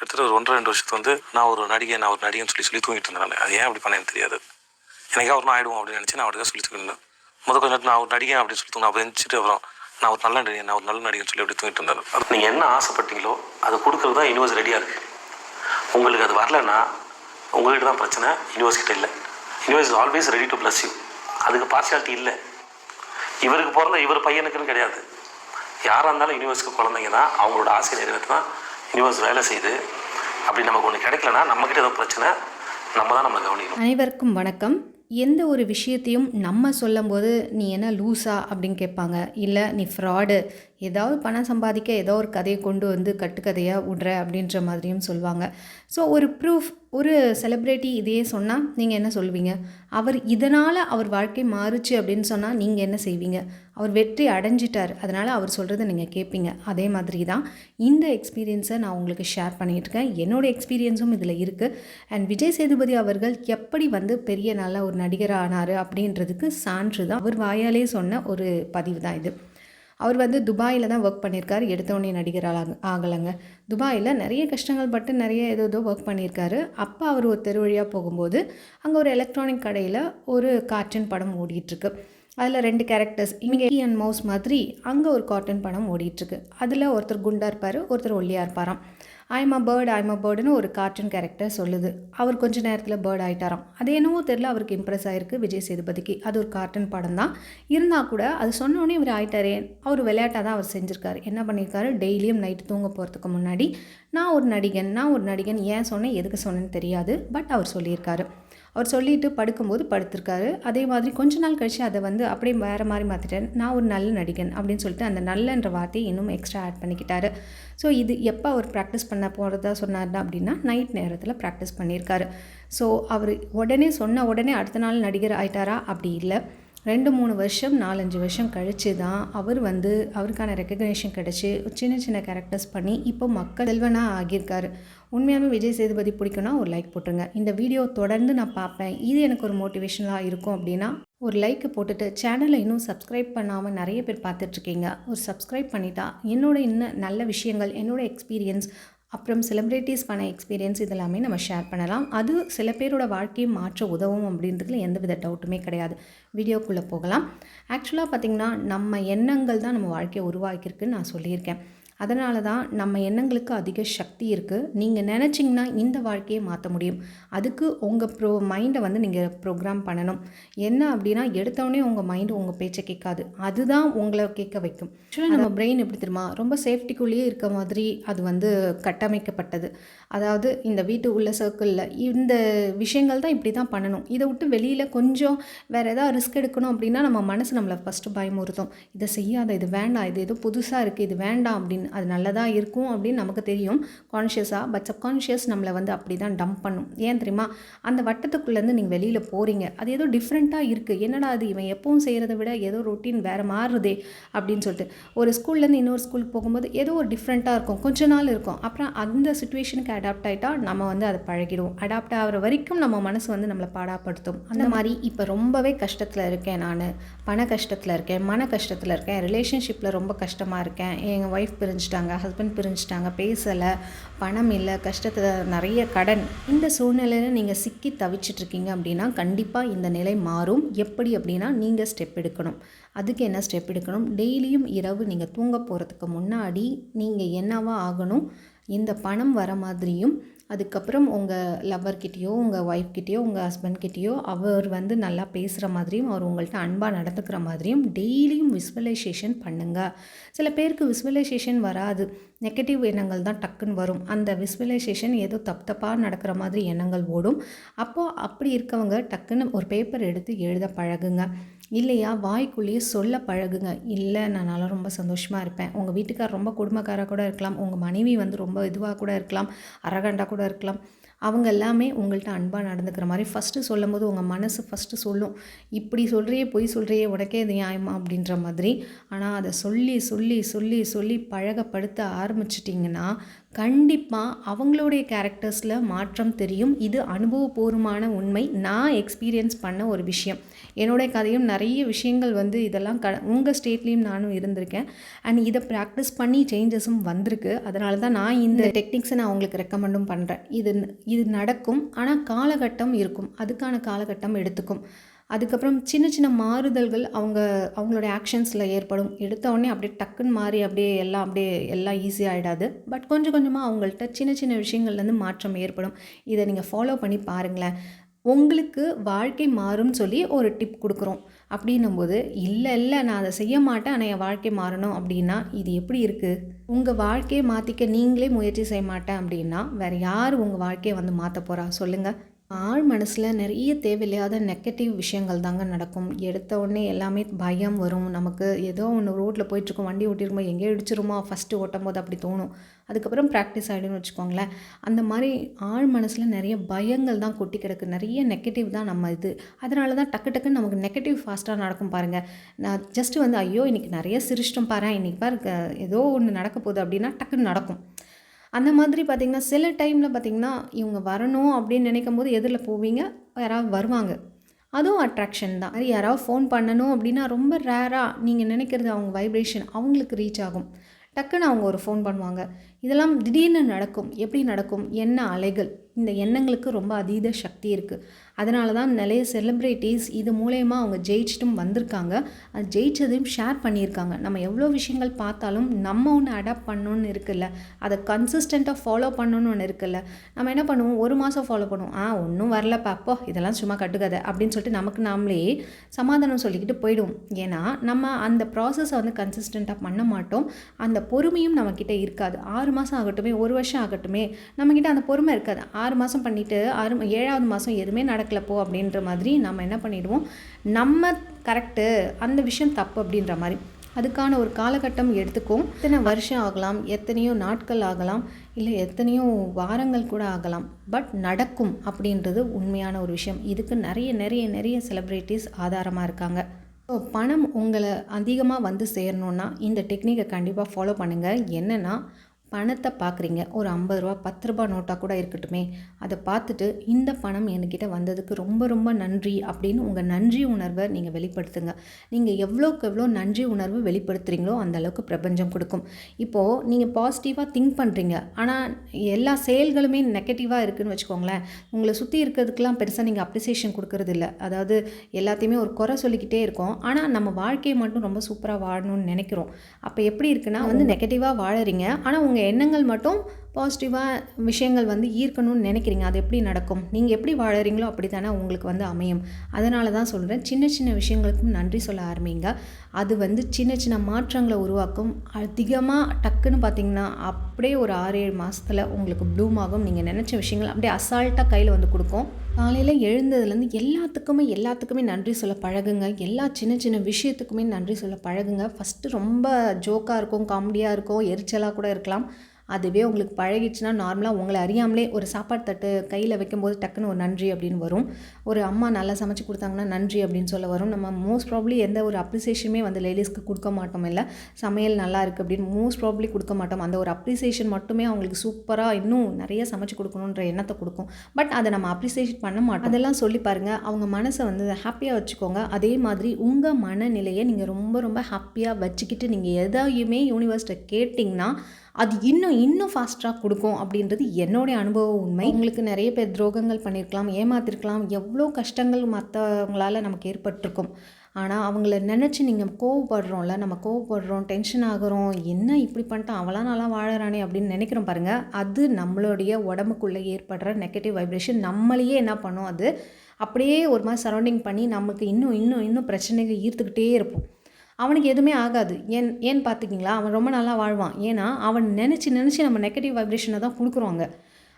கிட்டத்தட்ட ஒரு ஒன்றரை ரெண்டு வருஷத்துக்கு வந்து நான் ஒரு நடிகை நான் ஒரு நடிகைன்னு சொல்லி சொல்லி தூங்கிட்டு இருந்தேன் நான். அது ஏன் அப்படி பண்ணேன்னு தெரியாது. எனக்கு ஒரு நாள் ஆயிடுவோம் அப்படின்னு நினச்சி நான் அவருக்கு சொல்லி தூங்கிட்டேன் முத கொஞ்சம் நான் ஒரு நடிகை அப்படின்னு சொல்லி தூங்க அப்புறம் எழுந்துட்டு அப்புறம் நான் ஒரு நல்ல நடிகை நான் ஒரு நல்ல நடிகன் சொல்லி அப்படி தூங்கிட்டு இருந்தேன். அது நீங்கள் என்ன ஆசைப்பட்டீங்களோ அது கொடுக்குறது தான் யூனிவர்ஸ் ரெடியாக இருக்குது உங்களுக்கு அது வரலன்னா உங்கள்கிட்ட தான் பிரச்சனை யூனிவர்ஸ் கிட்ட இல்லை. Universe always ready to bless you அதுக்கு பார்சியாலிட்டி இல்லை. இவருக்கு பிறந்த இவர் பையனுக்குன்னு கிடையாது. யாராக இருந்தாலும் யூனிவர்ஸ்க்கு குழந்தைங்க தான் அவங்களோட ஆசை நிறைவேற்றினா யூனிவர்ஸ் வேலை செய்யுது அப்படி நமக்கு ஒன்று கிடைக்கலனா நம்மக்கிட்ட ஏதோ பிரச்சனை நம்ம தான் நம்மளை கவனிக்கணும். அனைவருக்கும் வணக்கம். எந்த ஒரு விஷயத்தையும் நம்ம சொல்லும்போது நீ என்ன லூஸா அப்படின்னு கேட்பாங்க. இல்லை நீ ஃப்ராடு ஏதாவது பணம் சம்பாதிக்க ஏதோ ஒரு கதையை கொண்டு வந்து கட்டுக்கதையாக விடுற அப்படின்ற மாதிரியும் சொல்லுவாங்க ஸோ ஒரு ப்ரூஃப் ஒரு செலிப்ரிட்டி இதையே சொன்னால் நீங்கள் என்ன சொல்லுவீங்க அவர் இதனால் அவர் வாழ்க்கை மாறுச்சு அப்படின்னு சொன்னால் நீங்கள் என்ன செய்வீங்க? அவர் வெற்றி அடைஞ்சிட்டார் அதனால் அவர் சொல்கிறத நீங்கள் கேட்பீங்க அதே மாதிரி தான் இந்த எக்ஸ்பீரியன்ஸை நான் உங்களுக்கு ஷேர் பண்ணிகிட்ருக்கேன் என்னோடய எக்ஸ்பீரியன்ஸும் இதில் இருக்குது அண்ட் விஜய் சேதுபதி அவர்கள் எப்படி வந்து பெரிய நல்ல ஒரு நடிகர் ஆனார் அப்படின்றதுக்கு சான்று தான். அவர் வாயாலே சொன்ன ஒரு பதிவு தான் இது. அவர் வந்து துபாயில் தான் ஒர்க் பண்ணியிருக்காரு எடுத்தோடனே நடிகர் ஆகலைங்க. துபாயில் நிறைய கஷ்டங்கள் பட்டு நிறைய ஏதோ ஏதோ ஒர்க் பண்ணியிருக்காரு அப்போ அவர் ஒரு தெரு வழியாக போகும்போது அங்கே ஒரு எலக்ட்ரானிக் கடையில் ஒரு கார்ட்டன் படம் ஓடிட்டுருக்கு. அதில் ரெண்டு கேரக்டர்ஸ் இங்கே அண்ட் மவுஸ் மாதிரி அங்கே ஒரு காட்டன் படம் ஓடிட்டுருக்கு. அதில் ஒருத்தர் குண்டா இருப்பார் ஒருத்தர் ஒல்லியாக இருப்பாராம். I'm a bird I'm a பேர்டுன்னு ஒரு கார்ட்டூன் கேரக்டர் சொல்லுது. அவர் கொஞ்ச நேரத்தில் பேர்ட் ஆகிட்டாராம் அது என்னவோ தெரில அவருக்கு இம்ப்ரெஸ் ஆகிருக்கு விஜய் சேதுபதிக்கு. அது ஒரு கார்ட்டூன் படம் தான். இருந்தால் கூட அது சொன்னோடனே இவர் ஆகிட்டாரே அவர் விளையாட்டாக தான் அவர் செஞ்சுருக்காரு. என்ன பண்ணியிருக்காரு டெய்லியும் நைட்டு தூங்க போகிறதுக்கு முன்னாடி நான் ஒரு நடிகன் நான் ஒரு நடிகன் ஏன் சொன்னேன் எதுக்கு சொன்னேன்னு தெரியாது. பட் அவர் சொல்லியிருக்காரு. அவர் சொல்லிட்டு படுக்கும்போது படுத்திருக்காரு. அதே மாதிரி கொஞ்ச நாள் கழித்து அதை வந்து அப்படியே வேறு மாதிரி மாற்றிட்டேன் நான் ஒரு நல்ல நடிகன் அப்படின்னு சொல்லிட்டு அந்த நல்லன்ற வார்த்தையை இன்னும் எக்ஸ்ட்ரா ஆட் பண்ணிக்கிட்டாரு. ஸோ இது எப்போ அவர் ப்ராக்டிஸ் பண்ண போகிறதா சொன்னார் அப்படின்னா நைட் நேரத்தில் ப்ராக்டிஸ் பண்ணியிருக்காரு ஸோ அவர் உடனே சொன்ன உடனே அடுத்த நாள் நடிகர் ஆயிட்டாரா? அப்படி இல்லை. ரெண்டு மூணு வருஷம் நாலஞ்சு வருஷம் கழித்து தான் அவர் வந்து அவருக்கான ரெக்கக்னேஷன் கிடச்சி சின்ன சின்ன கேரக்டர்ஸ் பண்ணி இப்போ மக்கள் செல்வனாக ஆகியிருக்காரு. உண்மையாகவே விஜய் சேதுபதி பிடிக்கும்னா ஒரு லைக் போட்டுருங்க. இந்த வீடியோ தொடர்ந்து நான் பார்ப்பேன். இது எனக்கு ஒரு மோட்டிவேஷனலாக இருக்கும் அப்படின்னா ஒரு லைக்கு போட்டுட்டு சேனலை இன்னும் சப்ஸ்கிரைப் பண்ணாமல் நிறைய பேர் பார்த்துட்ருக்கீங்க ஒரு சப்ஸ்கிரைப் பண்ணிட்டா என்னோட இன்னும் நல்ல விஷயங்கள் என்னோடய எக்ஸ்பீரியன்ஸ் அப்புறம் செலிப்ரிட்டிஸ் பண்ண எக்ஸ்பீரியன்ஸ் இதெல்லாமே நம்ம ஷேர் பண்ணலாம். அது சில பேரோட வாழ்க்கையை மாற்ற உதவும் அப்படின்றதுல எந்த வித டவுட்டுமே கிடையாது. வீடியோக்குள்ளே போகலாம். ஆக்சுவலாக பார்த்திங்கன்னா நம்ம எண்ணங்கள் தான் நம்ம வாழ்க்கையை உருவாக்கியிருக்குன்னு நான் சொல்லியிருக்கேன். அதனால தான் நம்ம எண்ணங்களுக்கு அதிக சக்தி இருக்குது நீங்கள் நினச்சிங்கன்னா இந்த வாழ்க்கையை மாற்ற முடியும். அதுக்கு உங்கள் ப்ரோ மைண்டை வந்து நீங்கள் ப்ரோக்ராம் பண்ணணும். என்ன அப்படின்னா எடுத்தோடனே உங்கள் மைண்டு உங்கள் பேச்சை கேட்காது. அதுதான் உங்களை கேட்க வைக்கும். ஆக்சுவலாக நம்ம பிரெயின் எப்படி தெரியுமா? ரொம்ப சேஃப்டிக்குள்ளேயே இருக்க மாதிரி அது வந்து கட்டமைக்கப்பட்டது. அதாவது இந்த வீட்டு உள்ள சர்க்கிளில் இந்த விஷயங்கள் தான் இப்படி தான் பண்ணணும். இதை விட்டு வெளியில் கொஞ்சம் வேறு ஏதாவது ரிஸ்க் எடுக்கணும் அப்படின்னா நம்ம மனசு நம்மளை ஃபஸ்ட்டு பயமுறுத்தும். இதை செய்யாத இது வேண்டாம் இது ஏதோ புதுசாக இருக்குது இது வேண்டாம் அப்படின்னு அது நல்லதாக இருக்கும் அப்படின்னு நமக்கு தெரியும். கான்ஷியஸாக பட் சப்கான்ஷியஸ் நம்மளை வந்து அப்படி தான் டம்ப் பண்ணும். ஏன் தெரியுமா? அந்த வட்டத்துக்குள்ளேருந்து நீங்கள் வெளியில் போகிறீங்க அது ஏதோ டிஃப்ரெண்ட்டாக இருக்குது என்னடா அது? இவன் எப்பவும் செய்கிறத விட ஏதோ ரொட்டீன் வேறு மாறுதே அப்படின்னு சொல்லிட்டு. ஒரு ஸ்கூல்லேருந்து இன்னொரு ஸ்கூலுக்கு போகும்போது ஏதோ ஒரு டிஃப்ரெண்ட்டாக இருக்கும். கொஞ்ச நாள் இருக்கும். அப்புறம் அந்த சுச்சுவேஷனுக்கு அடாப்ட் ஆகிட்டா நம்ம வந்து அதை பழகிடுவோம். அடாப்ட் ஆகிற வரைக்கும் நம்ம மனசு வந்து நம்மளை பாடாப்படுத்தும். அந்த மாதிரி இப்போ ரொம்பவே கஷ்டத்தில் இருக்கேன் நான். பண கஷ்டத்தில் இருக்கேன் மன கஷ்டத்தில் இருக்கேன் ரிலேஷன்ஷிப்பில் ரொம்ப கஷ்டமாக இருக்கேன். எங்கள் ஒய்ஃப் பிரிஞ்சுட்டாங்க ஹஸ்பண்ட் பிரிஞ்சுட்டாங்க பேசலை பணம் இல்லை கஷ்டத்தில் நிறைய கடன். இந்த சூழ்நிலையில் நீங்கள் சிக்கி தவிச்சிட்ருக்கீங்க அப்படின்னா கண்டிப்பாக இந்த நிலை மாறும். எப்படி அப்படின்னா நீங்கள் ஸ்டெப் எடுக்கணும். அதுக்கு என்ன ஸ்டெப் எடுக்கணும்? டெய்லியும் இரவு நீங்கள் தூங்க போகிறதுக்கு முன்னாடி நீங்கள் என்னவா ஆகணும்? இந்த பணம் வர மாதிரியும் அதுக்கப்புறம் உங்கள் லவ்வர்கிட்டேயோ உங்கள் ஒய்ஃப்கிட்டேயோ உங்கள் ஹஸ்பண்ட்கிட்டேயோ அவர் வந்து நல்லா பேசுகிற மாதிரியும் அவர் உங்கள்கிட்ட அன்பாக நடந்துக்கிற மாதிரியும் டெய்லியும் விஸ்வலைசேஷன் பண்ணுங்கள் சில பேருக்கு விஸ்வலைசேஷன் வராது. நெகட்டிவ் எண்ணங்கள் தான் டக்குன்னு வரும். அந்த விஸ்வலைசேஷன் ஏதோ தப்பு தப்பாக நடக்கிற மாதிரி எண்ணங்கள் ஓடும். அப்போது அப்படி இருக்கவங்க டக்குன்னு ஒரு பேப்பர் எடுத்து எழுத பழகுங்க. இல்லையா? வாய்க்குள்ளேயே சொல்ல பழகுங்க. இல்லை நான் நல்லா ரொம்ப சந்தோஷமாக இருப்பேன். உங்கள் வீட்டுக்கார் ரொம்ப குடும்பக்காராக கூட இருக்கலாம். உங்கள் மனைவி வந்து ரொம்ப இதுவாக கூட இருக்கலாம். அரகண்டாக கூட இருக்கலாம். அவங்க எல்லாமே உங்கள்கிட்ட அன்பாக நடந்துக்கிற மாதிரி ஃபஸ்ட்டு சொல்லும் போது உங்கள் மனசு ஃபஸ்ட்டு சொல்லும். இப்படி சொல்கிறியே பொய் சொல்கிறியே உனக்கே இது நியாயமா? அப்படின்ற மாதிரி. ஆனால் அதை சொல்லி சொல்லி சொல்லி சொல்லி பழகப்படுத்த ஆரம்பிச்சிட்டிங்கன்னா கண்டிப்பாக அவங்களுடைய கேரக்டர்ஸில் மாற்றம் தெரியும். இது அனுபவபூர்வமான உண்மை. நான் எக்ஸ்பீரியன்ஸ் பண்ண ஒரு விஷயம். என்னுடைய கதையும் நிறைய விஷயங்கள் வந்து இதெல்லாம் க உங்கள் ஸ்டேட்லேயும் நானும் இருந்திருக்கேன். அண்ட் இதை ப்ராக்டிஸ் பண்ணி சேஞ்சஸும் வந்திருக்கு. அதனால தான் நான் இந்த டெக்னிக்ஸை நான் உங்களுக்கு ரெக்கமெண்டும் பண்ணுறேன் இது இது நடக்கும். ஆனால் காலகட்டம் இருக்கும். அதுக்கான காலகட்டம் எடுத்துக்கும். அதுக்கப்புறம் சின்ன சின்ன மாறுதல்கள் அவங்க அவங்களுடைய ஆக்ஷன்ஸில் ஏற்படும். எடுத்த உடனே அப்படியே டக்குன்னு மாறி அப்படியே எல்லாம் அப்படியே எல்லாம் ஈஸியாகிடாது பட் கொஞ்சம் கொஞ்சமாக அவங்கள்ட்ட சின்ன சின்ன விஷயங்கள்லேருந்து மாற்றம் ஏற்படும். இதை நீங்கள் ஃபாலோ பண்ணி பாருங்களேன். உங்களுக்கு வாழ்க்கை மாறும்னு சொல்லி ஒரு டிப் கொடுக்குறோம். அப்படின்னும்போது இல்லை இல்லை நான் அதை செய்ய மாட்டேன். ஆனால் என் வாழ்க்கை மாறணும். அப்படின்னா இது எப்படி இருக்குது உங்கள் வாழ்க்கையை மாற்றிக்க நீங்களே முயற்சி செய்ய மாட்டேன் அப்படின்னா வேறு யார் உங்கள் வாழ்க்கையை வந்து மாற்ற போகிறா சொல்லுங்கள் ஆழ் மனசில் நிறைய தேவையில்லாத நெகட்டிவ் விஷயங்கள் தாங்க நடக்கும். எடுத்த உடனே எல்லாமே பயம் வரும். நமக்கு ஏதோ ஒன்று ரோட்டில் போயிட்டுருக்கோம். வண்டி ஓட்டிருக்கோம் எங்கேயோ இடிச்சிருமா? ஃபஸ்ட்டு ஓட்டும் போது அப்படி தோணும். அதுக்கப்புறம் ப்ராக்டிஸ் ஆகிடும்னு வச்சுக்கோங்களேன். அந்த மாதிரி ஆழ் மனசில் நிறைய பயங்கள் தான் கொட்டி கிடக்கு. நிறைய நெகட்டிவ் தான் நம்ம இது. அதனால தான் டக்கு டக்குன்னு நமக்கு நெகட்டிவ் ஃபாஸ்ட்டாக நடக்கும் பாருங்கள் நான் ஜஸ்ட்டு வந்து ஐயோ இன்றைக்கி நிறைய சிரிச்சிட்டோம் பாரு இன்றைக்கி பாரு ஏதோ ஒன்று நடக்க போகுது அப்படின்னா டக்குன்னு நடக்கும். அந்த மாதிரி பார்த்திங்கன்னா சில டைமில் பார்த்திங்கன்னா இவங்க வரணும் அப்படின்னு நினைக்கும் போது எதில் போவீங்க யாராவது வருவாங்க. அதுவும் அட்ராக்ஷன் தான். அது யாராவது ஃபோன் பண்ணணும் அப்படின்னா ரொம்ப ரேராக நீங்கள் நினைக்கிறது அவங்க வைப்ரேஷன் அவங்களுக்கு ரீச் ஆகும். டக்குன்னு அவங்க ஒரு ஃபோன் பண்ணுவாங்க. இதெல்லாம் திடீர்னு நடக்கும். எப்படி நடக்கும்? என்ன அலைகள்? இந்த எண்ணங்களுக்கு ரொம்ப அதீத சக்தி இருக்குது அதனால தான் நிறைய செலிப்ரிட்டிஸ் இது மூலயமா அவங்க ஜெயிச்சிட்டும் வந்திருக்காங்க. அது ஜெயிச்சதையும் ஷேர் பண்ணியிருக்காங்க. நம்ம எவ்வளோ விஷயங்கள் பார்த்தாலும் நம்ம ஒன்று அடாப்ட் பண்ணணும்னு இருக்குல்ல. அதை கன்சிஸ்டண்ட்டாக ஃபாலோ பண்ணணும்னு ஒன்று இருக்குல்ல. நம்ம என்ன பண்ணுவோம்? ஒரு மாதம் ஃபாலோ பண்ணுவோம். ஆ ஒன்றும் வரல பாப்போ இதெல்லாம் சும்மா கட்டுக்கதை அப்படின்னு சொல்லிட்டு நமக்கு நாமளே சமாதானம் சொல்லிக்கிட்டு போயிடுவோம். ஏன்னா நம்ம அந்த ப்ராசஸை வந்து கன்சிஸ்டண்ட்டாக பண்ண மாட்டோம். அந்த பொறுமையும் நம்மக்கிட்ட இருக்காது. ஆறு மாதம் ஆகட்டுமே ஒரு வருஷம் ஆகட்டுமே நம்மக்கிட்ட அந்த பொறுமை இருக்காது. ஆறு மாதம் பண்ணிவிட்டு ஆறு ஏழாவது மாதம் எதுவுமே நடக்கல போ அப்படின்ற மாதிரி நம்ம என்ன பண்ணிடுவோம்? நம்ம கரெக்டு அந்த விஷயம் தப்பு அப்படின்ற மாதிரி. அதுக்கான ஒரு காலகட்டம் எடுத்துக்கும் எத்தனை வருஷம் ஆகலாம்? எத்தனையோ நாட்கள் ஆகலாம்? இல்லை எத்தனையோ வாரங்கள் கூட ஆகலாம். பட் நடக்கும் அப்படின்றது உண்மையான ஒரு விஷயம். இதுக்கு நிறைய நிறைய நிறைய செலிப்ரிட்டிஸ் ஆதாரமாக இருக்காங்க. ஸோ பணம் உங்களை அதிகமாக வந்து சேரணுன்னா இந்த டெக்னிக்கை கண்டிப்பாக ஃபாலோ பண்ணுங்கள் என்னென்னா பணத்தை பார்க்குறீங்க ஒரு ஐம்பது ரூபா பத்து ரூபா நோட்டாக கூட இருக்கட்டுமே. அதை பார்த்துட்டு இந்த பணம் என்கிட்ட வந்ததுக்கு ரொம்ப ரொம்ப நன்றி அப்படின்னு உங்கள் நன்றி உணர்வை நீங்கள் வெளிப்படுத்துங்க. நீங்கள் எவ்வளோக்கு எவ்வளோ நன்றி உணர்வு வெளிப்படுத்துகிறீங்களோ அந்த அளவுக்கு பிரபஞ்சம் கொடுக்கும். இப்போது நீங்கள் பாசிட்டிவாக திங்க் பண்ணுறீங்க ஆனால் எல்லா செயல்களுமே நெகட்டிவாக இருக்குதுன்னு வச்சுக்கோங்களேன். உங்களை சுற்றி இருக்கிறதுக்கெலாம் பெருசாக நீங்கள் அப்ரிசியேஷன் கொடுக்கறது இல்லை. அதாவது எல்லாத்தையுமே ஒரு குறை சொல்லிக்கிட்டே இருக்கோம். ஆனால் நம்ம வாழ்க்கையை மட்டும் ரொம்ப சூப்பராக வாழணும்னு நினைக்கிறோம். அப்போ எப்படி இருக்குன்னா வந்து நெகட்டிவாக வாழறீங்க. ஆனால் உங்கள் எண்ணங்கள் மட்டும் பாசிட்டிவாக விஷயங்கள் வந்து ஈர்க்கணும்னு நினைக்கிறீங்க. அது எப்படி நடக்கும்? நீங்கள் எப்படி வாழறீங்களோ அப்படி தானே உங்களுக்கு வந்து அமையும். அதனால தான் சொல்கிறேன் சின்ன சின்ன விஷயங்களுக்கும் நன்றி சொல்ல ஆரம்பிங்க. அது வந்து சின்ன சின்ன மாற்றங்களை உருவாக்கும். அதிகமாக டக்குன்னு பார்த்தீங்கன்னா அப்படியே ஒரு ஆறு ஏழு மாதத்தில் உங்களுக்கு ப்ளூம் ஆகும். நீங்கள் நினச்ச விஷயங்கள் அப்படியே அசால்ட்டாக கையில் வந்து கொடுக்கும். காலையில் எழுந்ததுலேருந்து எல்லாத்துக்குமே எல்லாத்துக்குமே நன்றி சொல்ல பழகுங்க. எல்லா சின்ன சின்ன விஷயத்துக்குமே நன்றி சொல்ல பழகுங்க. ஃபஸ்ட்டு ரொம்ப ஜோக்காக இருக்கும் காமெடியாக இருக்கும் எரிச்சலாக கூட இருக்கலாம். அதுவே உங்களுக்கு பழகிடுச்சுன்னா நார்மலாக உங்களை அறியாமலே ஒரு சாப்பாடு தட்டு கையில் வைக்கும்போது டக்குன்னு ஒரு நன்றி அப்படின்னு வரும். ஒரு அம்மா நல்லா சமைச்சு கொடுத்தாங்கன்னா நன்றி அப்படின்னு சொல்ல வரும். நம்ம மோஸ்ட் ப்ராப்ளி எந்த ஒரு அப்ரிசியேஷனுமே வந்து லேடிஸ்க்கு கொடுக்க மாட்டோம் இல்லை. சமையல் நல்லா இருக்குது அப்படின்னு மோஸ்ட் ப்ராப்ளி கொடுக்க மாட்டோம். அந்த ஒரு அப்ரிசியேஷன் மட்டுமே அவங்களுக்கு சூப்பராக இன்னும் நிறைய சமைச்சு கொடுக்கணுன்ற எண்ணத்தை கொடுக்கும். பட் அதை நம்ம அப்ரிசியேட் பண்ண மாட்டோம். அதெல்லாம் சொல்லி பாருங்கள் அவங்க மனசை வந்து ஹாப்பியாக வச்சுக்கோங்க. அதே மாதிரி உங்கள் மனநிலையை நீங்கள் ரொம்ப ரொம்ப ஹாப்பியாக வச்சுக்கிட்டு நீங்கள் எதையுமே யூனிவர்ஸ்ட்டை கேட்டிங்கன்னா அது இன்னும் இன்னும் ஃபாஸ்ட்டாக கொடுக்கும் அப்படின்றது என்னுடைய அனுபவ உண்மை. உங்களுக்கு நிறைய பேர் துரோகங்கள் பண்ணியிருக்கலாம் ஏமாத்திருக்கலாம். எவ்வளோ கஷ்டங்கள் மற்றவங்களால் நமக்கு ஏற்பட்டிருக்கும். ஆனால் அவங்கள நினச்சி நீங்கள் கோவப்படுறோம்ல நம்ம கோவப்படுறோம் டென்ஷன் ஆகுறோம் என்ன இப்படி பண்ணிட்டான் அவளாம் நல்லா வாழறானே அப்படின்னு நினைக்கிறோம் பாருங்கள் அது நம்மளுடைய உடம்புக்குள்ளே ஏற்படுற நெகட்டிவ் வைப்ரேஷன் நம்மளையே என்ன பண்ணும் அது? அப்படியே ஒரு மாதிரி சரௌண்டிங் பண்ணி நமக்கு இன்னும் இன்னும் இன்னும் பிரச்சனைகள் ஈர்த்துக்கிட்டே இருப்போம். அவனுக்கு எதுவுமே ஆகாது. ஏன் ஏன்னு பார்த்துக்கிங்களா? அவன் ரொம்ப நல்லா வாழ்வான். ஏன்னா அவன் நினச்சி நினச்சி நம்ம நெகட்டிவ் வைப்ரேஷனை தான் கொடுக்குறோங்க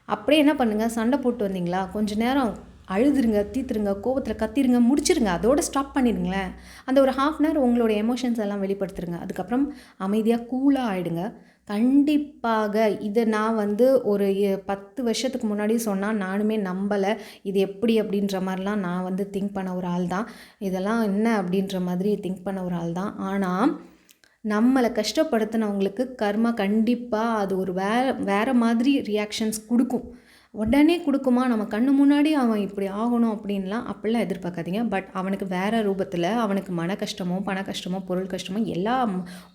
அப்படியே என்ன பண்ணுங்கள் சண்டை போட்டு வந்தீங்களா? கொஞ்ச நேரம் அழுதுருங்க தீத்துருங்க கோபத்தில் கத்திருங்க முடிச்சிருங்க. அதோட ஸ்டாப் பண்ணிடுங்களேன். அந்த ஒரு ஹாஃப் அன் ஹவர் உங்களோட எமோஷன்ஸ் எல்லாம் வெளிப்படுத்துருங்க. அதுக்கப்புறம் அமைதியாக கூலாக ஆகிடுங்க கண்டிப்பாக இதை நான் வந்து ஒரு பத்து வருஷத்துக்கு முன்னாடி சொன்னால் நானுமே நம்பலை. இது எப்படி அப்படின்ற மாதிரிலாம் நான் வந்து திங்க் பண்ண ஒரு ஆள் தான். இதெல்லாம் என்ன அப்படின்ற மாதிரி திங்க் பண்ண ஒரு ஆள் தான். ஆனால் நம்மளை கஷ்டப்படுத்தினவங்களுக்கு கர்மா கண்டிப்பாக அது ஒரு வேற வேறு மாதிரி ரியாக்ஷன்ஸ் கொடுக்கும். உடனே கொடுக்குமா? நம்ம கண்ணு முன்னாடி அவன் இப்படி ஆகணும் அப்படின்லாம் அப்படிலாம் எதிர்பார்க்காதீங்க. பட் அவனுக்கு வேறு ரூபத்தில் அவனுக்கு மன கஷ்டமோ பண கஷ்டமோ பொருள் கஷ்டமோ எல்லா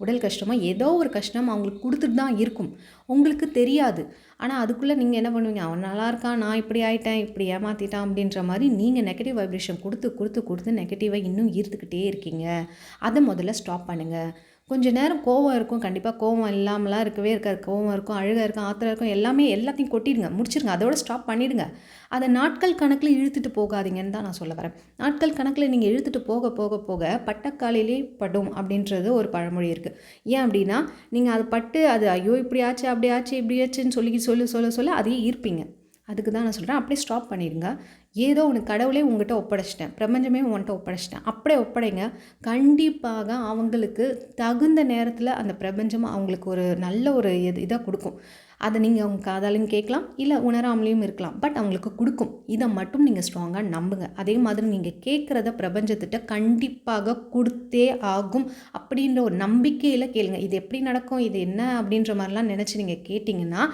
உடல் கஷ்டமோ ஏதோ ஒரு கஷ்டம் அவங்களுக்கு கொடுத்துட்டு தான் இருக்கும். உங்களுக்கு தெரியாது. ஆனால் அதுக்குள்ளே நீங்கள் என்ன பண்ணுவீங்க? அவன் நல்லா இருக்கான் நான் இப்படி ஆயிட்டேன் இப்படி ஏமாற்றிட்டான் அப்படின்ற மாதிரி நீங்கள் நெகட்டிவ் வைப்ரேஷன் கொடுத்து கொடுத்து கொடுத்து நெகட்டிவாக இன்னும் ஈர்த்துக்கிட்டே இருக்கீங்க. அதை முதல்ல ஸ்டாப் பண்ணுங்கள் கொஞ்ச நேரம் கோவம் இருக்கும் கண்டிப்பாக கோவம் இல்லாமலாம் இருக்கவே இருக்காது. கோவம் இருக்கும் அழுக இருக்கும் ஆத்திரம் இருக்கும் எல்லாமே எல்லாத்தையும் கொட்டிடுங்க முடிச்சிருங்க அதோட ஸ்டாப் பண்ணிடுங்க. அதை நாட்கள் கணக்கில் இழுத்துட்டு போகாதீங்கன்னு தான் நான் சொல்ல வரேன். நாட்கள் கணக்கில் நீங்கள் இழுத்துட்டு போக போக போக பட்டக்காலிலே படும் அப்படின்றது ஒரு பழமொழி இருக்குது ஏன் அப்படின்னா நீங்கள் அது பட்டு அது ஐயோ இப்படி ஆச்சு அப்படி ஆச்சு இப்படி ஆச்சுன்னு சொல்லி சொல்ல சொல்ல சொல்ல அதையே ஈர்ப்பீங்க. அதுக்கு தான் நான் சொல்கிறேன் அப்படியே ஸ்டாப் பண்ணிடுங்க ஏதோ ஒன்று கடவுளே உங்கள்கிட்ட ஒப்படைச்சிட்டேன். பிரபஞ்சமே உங்கள்கிட்ட ஒப்படைச்சிட்டேன். அப்படியே ஒப்படைங்க. கண்டிப்பாக அவங்களுக்கு தகுந்த நேரத்தில் அந்த பிரபஞ்சம் அவங்களுக்கு ஒரு நல்ல ஒரு இது இதை கொடுக்கும். அதை நீங்கள் அவங்க காதாலையும் கேட்கலாம். இல்லை உணராமலையும் இருக்கலாம். பட் அவங்களுக்கு கொடுக்கும். இதை மட்டும் நீங்கள் ஸ்ட்ராங்காக நம்புங்க. அதே மாதிரி நீங்கள் கேட்குறத பிரபஞ்சத்திட்ட கண்டிப்பாக கொடுத்தே ஆகும் அப்படின்ற ஒரு நம்பிக்கையில் கேளுங்க. இது எப்படி நடக்கும்? இது என்ன? அப்படின்ற மாதிரிலாம் நினச்சி நீங்கள் கேட்டிங்கன்னா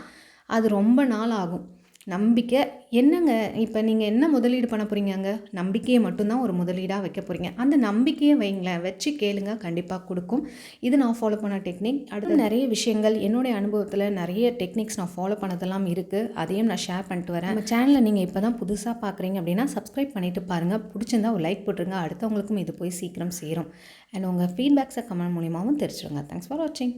அது ரொம்ப நாள் ஆகும். நம்பிக்கை. என்னங்க? இப்போ நீங்கள் என்ன முதலீடு பண்ண போகிறீங்க நம்பிக்கையை மட்டும்தான் ஒரு முதலீடாக வைக்க போகிறீங்க அந்த நம்பிக்கையை வைங்களேன். வச்சு கேளுங்க. கண்டிப்பாக கொடுக்கும். இது நான் ஃபாலோ பண்ண டெக்னிக் அடுத்து நிறைய விஷயங்கள். என்னுடைய அனுபவத்தில் நிறைய டெக்னிக்ஸ் நான் ஃபாலோ பண்ணதெல்லாம் இருக்குது அதையும் நான் ஷேர் பண்ணிட்டு வரேன். நம்ம சேனலை நீங்கள் இப்போ தான் புதுசாக பார்க்குறீங்க அப்படின்னா சப்ஸ்கிரைப் பண்ணிட்டு பாருங்கள் பிடிச்சிருந்தா ஒரு லைக் போட்டுருங்க. அடுத்தவங்களுக்கும் இது போய் சீக்கிரம் சேரும். அண்ட் உங்கள் ஃபீட்பேக்ஸை கமெண்ட் மூலியமாகவும் தெரிஞ்சுருங்க தேங்க்ஸ் ஃபார் வாட்சிங்